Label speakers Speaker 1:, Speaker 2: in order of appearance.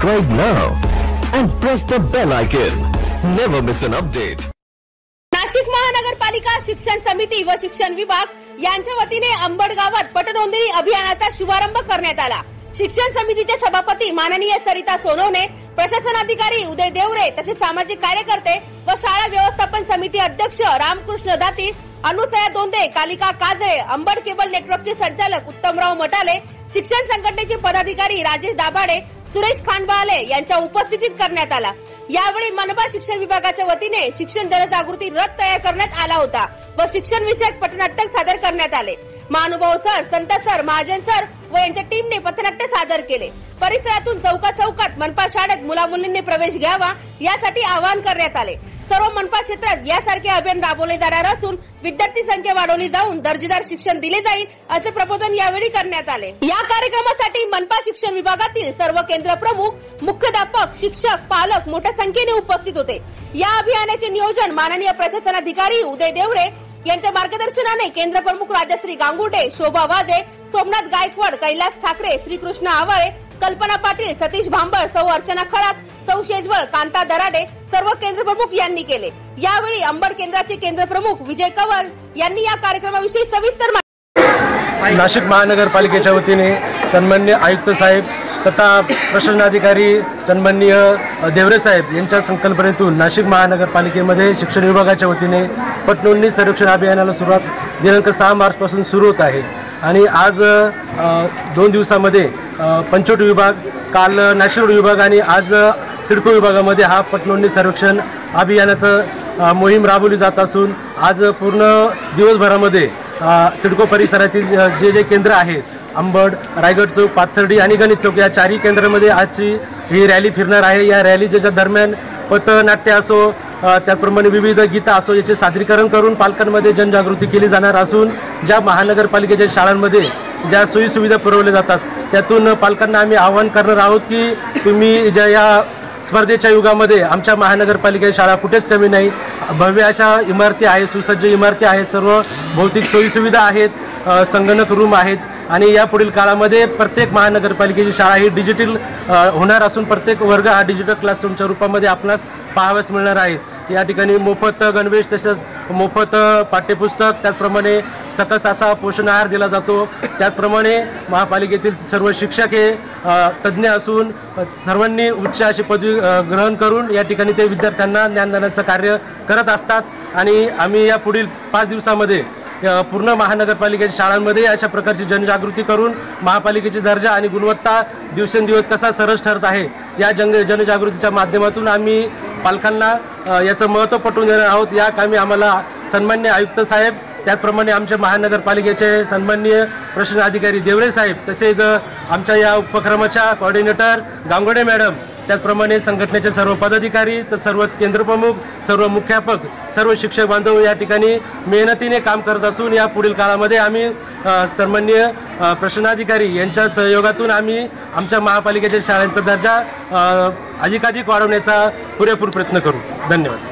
Speaker 1: Subscribe now and press the bell icon. Never miss an update.
Speaker 2: Nashik महानगरपालिका शिक्षण समिती व शिक्षण विभाग यांच्या वतीने अंबड गावात पटनोंदणी अभियानाचा शुभारंभ करण्यात आला शिक्षण समितीचे सभापती माननीय सरिता सोनवणे प्रशासन अधिकारी उदय देवरे तसेच सामाजिक कार्यकर्ते व शाळा व्यवस्थापन समिती अध्यक्ष रामकृष्ण दाती अनुसया दोंदे कालिका काजळे अंबड केबल नेटवर्कचे संचालक उत्तमराव मटाले शिक्षण संघटनेचे पदाधिकारी राजेश दाभाडे सुरेश खानबाले यांच्या उपस्थितीत करण्यात आला. यावेळी मनपा शिक्षण विभागाच्या वतीने शिक्षण जनजागृती रथ तयार करण्यात आला होता व शिक्षण विषयक पथनाट्य सादर करण्यात आले. महानुभाव sir Sant sir Mahajan sir व यांच्या टीमने पथनाट्य सादर केले. परिसरातून चौका चौकात मनपा शाळेत मुला मुलींनी प्रवेश घ्यावा यासाठी आवाहन करण्यात आले. सर्व मनपा क्षेत्रात यासारखे अभियान राबवले जाणार असून विद्यार्थी संख्या वाढवली जाऊन दर्जेदार शिक्षण दिले जाईल असे प्रबोधन यावेळी करण्यात आले. या कार्यक्रमासाठी मनपा शिक्षण विभागातील सर्व केंद्र प्रमुख मुख्याध्यापक शिक्षक पालक मोठ्या संख्येने उपस्थित होते. या अभियानाचे नियोजन माननीय प्रशासनाधिकारी उदय देवरे यांच्या मार्गदर्शनाने केंद्र प्रमुख राजश्री गांगुटे शोभा वाजे सोमनाथ गायकवाड कैलास ठाकरे श्रीकृष्ण आवाळे कल्पना पाटील सतीश भांबळ सौ अर्चना खरात सौ शेजवळ कांता दराडे सर्व केंद्र प्रमुख यांनी केले. यावेळी अंबड केंद्राचे केंद्र प्रमुख विजय कवर यांनी या कार्यक्रमाविषयी सविस्तर माहिती
Speaker 3: नाशिक महानगरपालिकेच्या वतीने सन्मान्य आयुक्त साहेब तथा प्रशासनाधिकारी सन्माननीय देवरे साहेब यांच्या संकल्पनेतून नाशिक महानगरपालिकेमध्ये शिक्षण विभागाच्या वतीने पटनोंदणी सर्वेक्षण अभियानाला सुरुवात दिनांक सहा मार्चपासून सुरू होत आहे. आणि आज दोन दिवसामध्ये पंचवटी विभाग काल नाशिक रोड विभाग आणि आज सिडको विभागामध्ये हा पटनोंदणी सर्वेक्षण अभियानाचं मोहीम राबवली जात असून आज पूर्ण दिवसभरामध्ये सिडको परिसरातील जे जे केंद्र आहेत अंबड रायगड चौक पाथर्डी आणि गणित चौक या चारही केंद्रामध्ये आजची ही रॅली फिरणार आहे. या रॅली ज्याच्या दरम्यान पथनाट्य असो त्याचप्रमाणे विविध गीतं असो याचे सादरीकरण करून पालकांमध्ये जनजागृती केली जाणार असून ज्या महानगरपालिकेच्या शाळांमध्ये ज्या सोयीसुविधा पुरवल्या जातात त्यातून पालकांना आम्ही आवाहन करणार आहोत की तुम्ही ज्या या स्पर्धेच्या युगामध्ये आमच्या महानगरपालिकेच्या शाळा कुठेच कमी नाही. भव्य अशा इमारती आहेत सुसज्ज इमारती आहेत सर्व भौतिक सोयीसुविधा आहेत संगणक रूम आहेत. आणि यापुढील काळामध्ये प्रत्येक महानगरपालिकेची शाळा ही डिजिटल होणार असून प्रत्येक वर्ग हा डिजिटल क्लासरूमच्या रूपामध्ये आपणास पाहाव्यास मिळणार आहेत या ठिकाणी मोफत गणवेश तसेच मोफत पाठ्यपुस्तक त्याचप्रमाणे सकस असा पोषण आहार दिला जातो. त्याचप्रमाणे महापालिकेतील सर्व शिक्षक हे तज्ज्ञ असून सर्वांनी उच्च अशी पदवी ग्रहण करून या ठिकाणी ते विद्यार्थ्यांना ज्ञानदानाचं कार्य करत असतात. आणि आम्ही या पुढील पाच दिवसामध्ये पूर्ण महानगरपालिकेच्या शाळांमध्ये अशा प्रकारची जनजागृती करून महापालिकेची दर्जा आणि गुणवत्ता दिवसेंदिवस कसा सरस ठरत आहे या जंग जनजागृतीच्या माध्यमातून आम्ही पालकांना याचं महत्त्व पटवून देणार आहोत. या कामी आम्हाला सन्मान्य आयुक्त साहेब त्याचप्रमाणे आमच्या महानगरपालिकेचे सन्माननीय प्रशासन अधिकारी देवळे साहेब तसेच आमच्या या उपक्रमाच्या कॉर्डिनेटर गांगोडे मॅडम त्याचप्रमाणे संघटनेचे सर्व पदाधिकारी तर सर्वच केंद्रप्रमुख सर्व मुख्यापक सर्व शिक्षक बांधव या ठिकाणी मेहनतीने काम करत असून या पुढील काळामध्ये आम्ही सन्मान्य प्रशासनाधिकारी यांच्या सहयोगातून आम्ही आमच्या महापालिकेच्या शाळांचा दर्जा अधिकाधिक वाढवण्याचा पुरेपूर प्रयत्न करू. धन्यवाद.